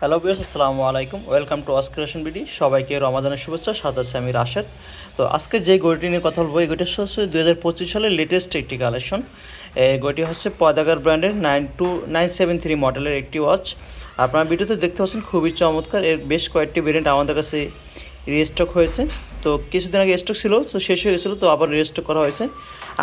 Hello বিয়ার্স আসসালামু আলাইকুম। Welcome to অস্ক্রেশন BD সবাইকে রমাদানের শুভেচ্ছা। আছে আমি রাশেদ। তো আজকে যে গড়িটি নিয়ে কথা বলব, এই গড়িটা হচ্ছে দু হাজার পঁচিশ সালের লেটেস্ট একটি কালেকশন এই গড়িটি হচ্ছে পদাগার ব্র্যান্ডের nine two nine seven three মডেলের একটি ওয়াচ আপনারা ভিডিওতে দেখতে পাচ্ছেন, খুবই চমৎকার। এর বেশ কয়েকটি ভেরিয়েন্ট আমাদের কাছে রিস্টক হয়েছে। তো কিছুদিন আগে স্টক ছিল, তো শেষ হয়ে গেছিল, তো আবার রিস্টক করা হয়েছে।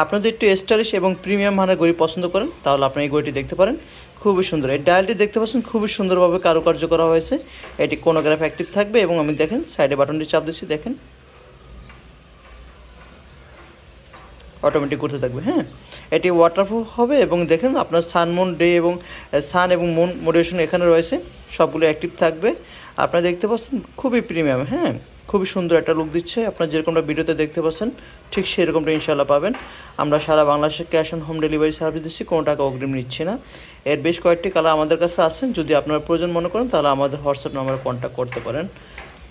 আপনি যদি একটু স্টাইলিশ এবং প্রিমিয়াম মানের গড়ি পছন্দ করেন, তাহলে আপনি এই গড়িটি দেখতে পারেন। খুবই সুন্দর। এই ডায়ালটি দেখতে পাচ্ছেন, খুবই সুন্দরভাবে কারুকার্য করা হয়েছে। এটি কোনোগ্রাফ অ্যাক্টিভ থাকবে এবং আমি দেখেন সাইডে বাটনটি চাপ দিচ্ছি, দেখেন। অটোমেটিক করতে থাকবে হ্যাঁ? এটি ওয়াটারপ্রুফ হবে এবং দেখেন, আপনার সান মুন ডে এবং সান এবং মুন মোডেশন এখানে রয়েছে। সবগুলো অ্যাক্টিভ থাকবে। আপনারা দেখতে পাচ্ছেন, খুবই প্রিমিয়াম হ্যাঁ? খুবই সুন্দর একটা লুক দিচ্ছে। আপনার যেরকমটা ভিডিওতে দেখতে পাচ্ছেন, ঠিক সেরকমটা ইনশাল্লাহ পাবেন। আমরা সারা বাংলাদেশে cash on home delivery service দিচ্ছি, কোনো টাকা অগ্রিম নিচ্ছি না। এর বেশ কয়েকটি কালার আমাদের কাছে আছেন, যদি আপনারা প্রয়োজন মনে করেন, তাহলে আমাদের হোয়াটসঅ্যাপ নাম্বারে কন্ট্যাক্ট করতে পারেন।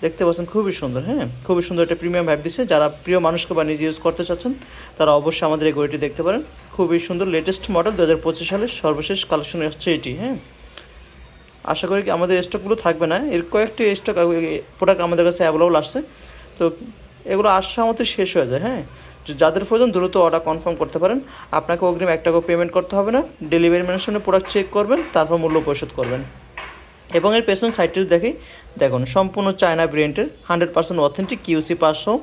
দেখতে পাচ্ছেন, খুবই সুন্দর হ্যাঁ? খুবই সুন্দর একটা প্রিমিয়াম ভাইব দিচ্ছে। যারা প্রিয় মানুষকে বা নিজে ইউজ করতে চাচ্ছেন, তারা অবশ্যই আমাদের এই ঘড়িটি দেখতে পারেন। খুবই সুন্দর লেটেস্ট মডেল দু হাজার পঁচিশ সালের সর্বশেষ কালেকশন হচ্ছে এটি হ্যাঁ? আশা করি কি আমাদের স্টকগুলো থাকবে না। এর কয়েকটি স্টক প্রোডাক্ট আমাদের কাছে অ্যাভেলেবল আসছে। তো এগুলো আসা আমাদের শেষ হয়ে যায় হ্যাঁ? যাদের প্রয়োজন দ্রুত অর্ডার কনফার্ম করতে পারেন। আপনাকে অগ্রিম এক টাকাও পেমেন্ট করতে হবে না। ডেলিভারি ম্যানের সামনে প্রোডাক্ট চেক করবেন, তারপর মূল্য পরিশোধ করবেন। এবং এর পেছন সাইটটি দেখি, দেখুন, সম্পূর্ণ চায়না ব্র্যান্ডের হান্ড্রেড পার্সেন্ট অথেন্টিক কিউসি পাঁচশো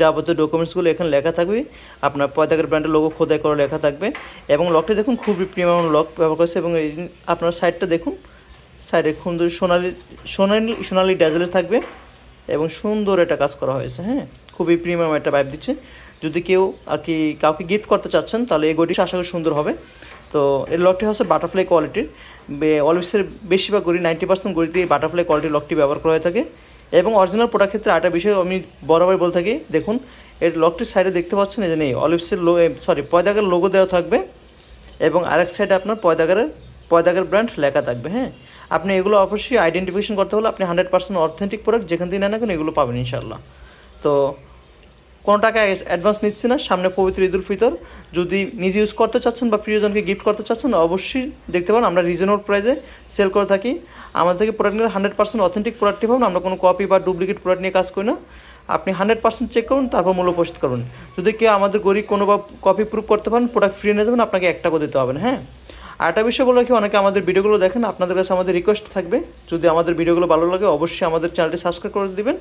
যাবতীয় ডকুমেন্টসগুলো এখানে লেখা থাকবে। আপনার পয়দাকের ব্র্যান্ডের লোগো খোদাই করে লেখা থাকবে। এবং লকটি দেখুন, খুবই প্রিমিয়াম লক ব্যবহার করেছে। এবং আপনার সাইটটা দেখুন সাইডে সুন্দর সোনালি সোনালি সোনালি ড্যাজেলের থাকবে এবং সুন্দর একটা কাজ করা হয়েছে হ্যাঁ? খুবই প্রিমিয়াম একটা ভাইব দিচ্ছে। যদি কেউ আর কি কাউকে গিফট করতে চাচ্ছেন, তাহলে এই গড়ি আশা করি সুন্দর হবে। তো এর লকটি হচ্ছে বাটারফ্লাই কোয়ালিটির অলওয়েসের বেশিরভাগ গড়ি নাইনটি পার্সেন্ট গড়িতে বাটারফ্লাই কোয়ালিটির লকটি ব্যবহার করা হয়ে থাকে। এবং অরিজিনাল প্রোডাক্ট ক্ষেত্রে আরেকটা বিষয় আমি বরাবর বলে থাকি, দেখুন এর লকটির সাইডে দেখতে পাচ্ছেন, এই যে নেই অলিভসের লো সরি পয়দাগের লোগো দেওয়া থাকবে। এবং আরেক সাইডে আপনার পয়দাগারের পয়দাগের ব্র্যান্ড লেখা থাকবে হ্যাঁ? আপনি এগুলো অবশ্যই আইডেন্টিফিকেশন করতে হলে আপনি হান্ড্রেড পার্সেন্ট অথেন্টিক প্রোডাক্ট যেখান থেকে নেন কেন এগুলো পাবেন ইনশাল্লাহ তো কোনো টাকা অ্যাডভান্স নিচ্ছি না, সামনে পবিত্র ঈদুল ফিতর। যদি নিজে ইউজ করতে চাচ্ছেন বা প্রিয়জনকে গিফট করতে চাচ্ছেন, অবশ্যই দেখতে পারেন, আমরা রিজনেবল প্রাইসে সেল করে থাকি। আমাদের থেকে প্রোডাক্ট নিলে হান্ড্রেড পার্সেন্ট অথেন্টিক প্রোডাক্টই পাবেন, আমরা কোনো কপি বা ডুপ্লিকেট প্রোডাক্ট নিয়ে কাজ করি না। আপনি হান্ড্রেড পার্সেন্ট চেক করুন, তারপর মূল্য পরিশোধ করুন। যদি কেউ আমাদের গরিব কোনো বা কপি প্রুফ করতে পারেন প্রোডাক্ট ফ্রি নিয়ে যাবেন, আপনাকে এক টাকা দিতে হবে হ্যাঁ? আরেকটা বিষয় বলে কি, অনেকে আমাদের ভিডিওগুলো দেখেন, আপনাদের কাছে আমাদের রিকোয়েস্ট থাকবে। যদি আমাদের ভিডিওগুলো ভালো লাগে, অবশ্যই আমাদের চ্যানেলটি সাবস্ক্রাইব করে দিবেন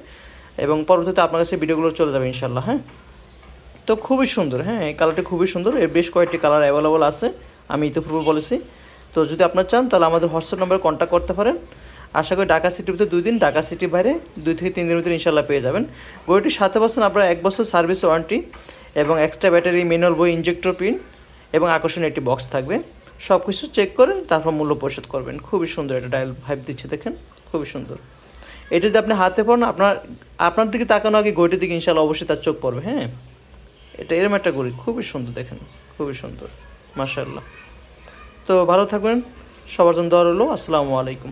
এবং পরবর্তীতে আপনার কাছে ভিডিওগুলো চলে যাবে ইনশাল্লাহ হ্যাঁ? তো খুবই সুন্দর হ্যাঁ এই কালারটি খুবই সুন্দর, এর বেশ কয়েকটি কালার অ্যাভেলেবল আছে, আমি ইতিপূর্বে বলেছি। তো যদি আপনার চান, তাহলে আমাদের হোয়াটসঅ্যাপ নম্বরে কন্ট্যাক্ট করতে পারেন। আশা করি ঢাকা সিটির ভিতরে দুই দিন, ঢাকা সিটির বাইরে দুই থেকে তিন দিনের ভিতরে ইনশাল্লাহ পেয়ে যাবেন। বইটির সাথে পাচ্ছেন আপনার এক বছর সার্ভিস ওয়ারেন্টি এবং এক্সট্রা ব্যাটারি ম্যানুয়াল বই ইঞ্জেক্টর পিন এবং আকর্ষণীয় একটি বক্স থাকবে। সব কিছু চেক করে তারপর মূল্য পরিশোধ করবেন। খুবই সুন্দর এটা ডায়াল ভাইব দিচ্ছে, দেখেন? খুবই সুন্দর। এটা যদি আপনি হাতে পড়েন, আপনার আপনার দিকে তাকানো আগে ঘড়িটির দিকে ইনশাল্লাহ অবশ্যই তার চোখ পড়বে হ্যাঁ? এটা এরম একটা গড়ি খুবই সুন্দর, দেখেন? খুবই সুন্দর মার্শাল্লাহ তো ভালো থাকবেন, সবার জন্য দর হলো আসসালামু আলাইকুম।